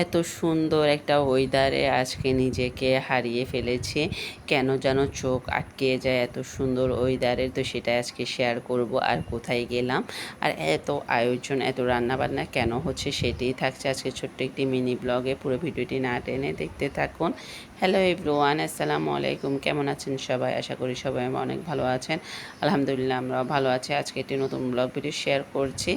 এত সুন্দর একটা ওয়েদারে আজকে নিজেকে হারিয়ে ফেলেছে। কেন যেন চোখ আটকে যায় এত সুন্দর ওয়েদারে। তো সেটা আজকে শেয়ার করব আর কোথায় গেলাম আর এত আয়োজন, এত রান্নাবান্না কেন হচ্ছে সেটাই থাকছে আজকে ছোট্ট একটি মিনি ব্লগে পুরো ভিডিওটি না টেনে দেখতে থাকুন। হ্যালো এভরিওয়ান আসসালামু আলাইকুম। কেমন আছেন সবাই? আশা করি সবাই অনেক ভালো আছেন। আলহামদুলিল্লাহ আমরা ভালো আছি। আজকে একটি নতুন ব্লগ ভিডিও শেয়ার করছি।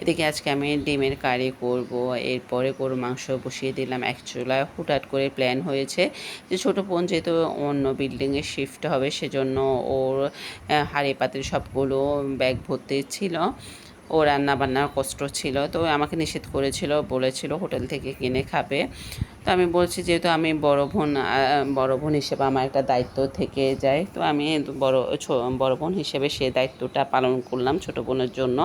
এদিকে আজকে আমি ডিমের কারি করব, এরপরে গরু মাংস বসিয়ে দিলাম এক চুলায়। হুটহাট করে প্ল্যান হয়েছে যে ছোটো বোন যেহেতু অন্য বিল্ডিংয়ে শিফট হবে সেজন্য ওর হাড়ি পাতিল সবগুলো ব্যাগ ভর্তি ছিল। ও রান্না বান্নার কষ্ট ছিল। তো আমাকে নিষেধ করেছিল, বলেছিল হোটেল থেকে কিনে খাবে। তো আমি বলছি যেহেতু আমি বড় বোন বড় বোন হিসেবে আমার একটা দায়িত্ব থেকে যায়, তো আমি বড় বড় বোন হিসেবে সে দায়িত্বটা পালন করলাম ছোট বোনের জন্য।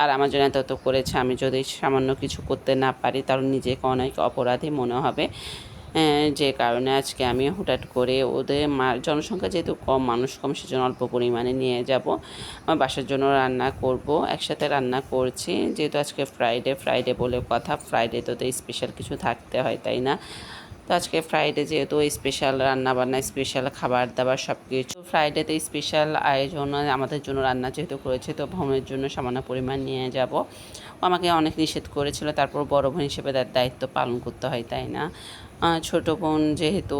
আর আমার জন্য এত করেছে, আমি যদি সামান্য কিছু করতে না পারি তাহলে নিজেকে অনেক অপরাধী মনে হবে। যে কারণে আজকে আমি হঠাৎ করে ওদের জনসংখ্যা যেহেতু কম, মানুষ কম, সেজন্য অল্প পরিমাণে নিয়ে যাব। আমার বাসার জন্য রান্না করব, একসাথে রান্না করছি। যেহেতু আজকে ফ্রাইডে ফ্রাইডে বলে কথা ফ্রাইডে তো স্পেশাল কিছু থাকতে হয়, তাই না? তো আজকে ফ্রাইডে যেহেতু স্পেশাল রান্নাবান্না স্পেশাল খাবার দাবার সব কিছু ফ্রাইডেতে স্পেশাল আয়োজন, আমাদের জন্য রান্না যেহেতু করেছে, তো ভ্রমণের জন্য সামান্য পরিমাণ নিয়ে যাব। আমাকে অনেক নিষেধ করেছিল, তারপর বড় বোন হিসেবে তার দায়িত্ব পালন করতে হয়, তাই না? ছোট বোন যেহেতু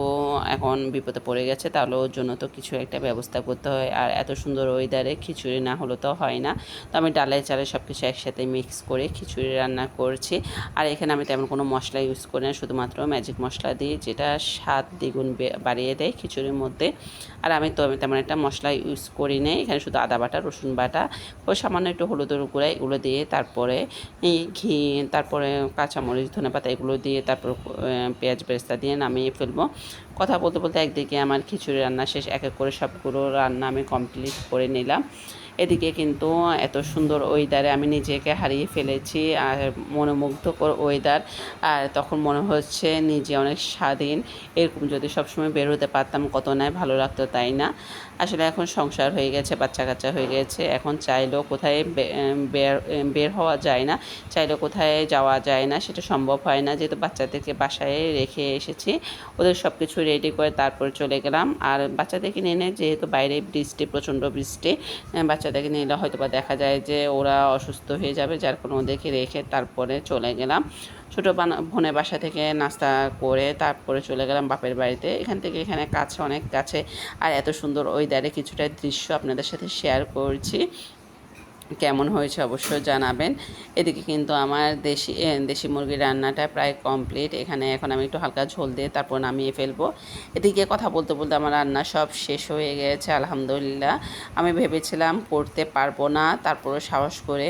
এখন বিপদে পড়ে গেছে, তাহলে ওর জন্য তো কিছু একটা ব্যবস্থা করতে হয়। আর এত সুন্দর ওয়েদারে খিচুড়ি না হলে তো হয় না। তো আমি ডালে চালে সব কিছু একসাথে মিক্স করে খিচুড়ি রান্না করছি। আর এখানে আমি তেমন কোনো মশলা ইউজ করি না, শুধুমাত্র ম্যাজিক মশলা দিই, যেটা স্বাদ দ্বিগুণ বাড়িয়ে দেয় খিচুড়ির মধ্যে। আর আমি তো তেমন একটা মশলা ইউজ করি না, এখানে শুধু আদা বাটা, রসুন বাটা ও সামান্য একটু হলুদের গুঁড়া এগুলো দিয়ে তারপরে ঘি, তারপরে কাঁচামরিচ ধনে পাতা এগুলো দিয়ে তারপর পেঁয়াজ বেরেস্তা দিয়ে নামিয়ে ফেলব কথা বলতে বলতে একদিকে আমার খিচুড়ি রান্না শেষ, এক এক করে সবগুলো রান্না আমি কমপ্লিট করে নিলাম। এদিকে কিন্তু এত সুন্দর ওয়েদারে আমি নিজেকে হারিয়ে ফেলেছি, আর মনোমুগ্ধকর ওয়েদার। আর তখন মনে হচ্ছে নিজে অনেক স্বাধীন। এরকম যদি সবসময় বের হতে পারতাম, কত নয় ভালো লাগতো তাই না? আসলে এখন সংসার হয়ে গেছে, বাচ্চা কাচ্চা হয়ে গেছে। এখন চাইলেও কোথায় বের বের হওয়া যায় না, চাইলেও কোথায় যাওয়া যায় না, সেটা সম্ভব হয় না। যেহেতু বাচ্চাদেরকে বাসায় রেখে এসেছি, ওদের সব কিছু রেডি করে তারপরে চলে গেলাম। আর বাচ্চাদেরকে নিয়ে যেহেতু বাইরে বৃষ্টি, প্রচণ্ড বৃষ্টি বাচ্চাদেরকে নিলে হয়তো বা দেখা যায় যে ওরা অসুস্থ হয়ে যাবে, যার কোনো ওদেরকে রেখে তারপরে চলে গেলাম। ছোটো বোনের বাসা থেকে নাস্তা করে তারপরে চলে গেলাম বাপের বাড়িতে। এখান থেকে এখানে কাছে, অনেক কাছে। আর এত সুন্দর ওয়েদারে কিছুটা দৃশ্য আপনাদের সাথে শেয়ার করছি। কেমন হয়েছে অবশ্যই জানাবেন। এদিকে কিন্তু আমার দেশি দেশি মুরগির রান্নাটা প্রায় কমপ্লিট এখানে এখন আমি একটু হালকা ঝোল দিয়ে তারপর নামিয়ে ফেলব। এদিকে কথা বলতে বলতে আমার রান্না সব শেষ হয়ে গেছে, আলহামদুলিল্লাহ। আমি ভেবেছিলাম করতে পারব না তারপরে সাহস করে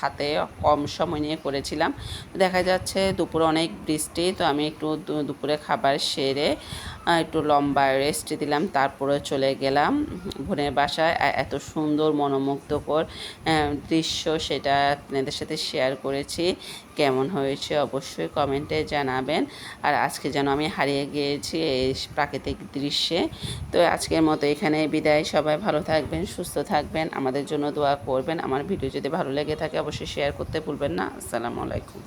হাতে কম সময় নিয়ে করেছিলাম। দেখা যাচ্ছে দুপুরে অনেক বৃষ্টি, তো আমি একটু দুপুরে খাবার সেরে একটু লম্বা রেস্ট দিলাম, তারপরে চলে গেলাম বোনের বাসায়। এত সুন্দর, মনোমুগ্ধকর দৃশ্য সেটা আপনাদের সাথে শেয়ার করেছি। কেমন হয়েছে অবশ্যই কমেন্টে জানাবেন। আর আজকে যেন আমি হারিয়ে গিয়েছি এই প্রাকৃতিক দৃশ্যে। তো আজকের মতো এখানে বিদায়। সবাই ভালো থাকবেন, সুস্থ থাকবেন। আমাদের জন্য দোয়া করবেন। আমার ভিডিও যদি ভালো লেগে থাকে অবশ্যই শেয়ার করতে ভুলবেন না। আসসালামু আলাইকুম।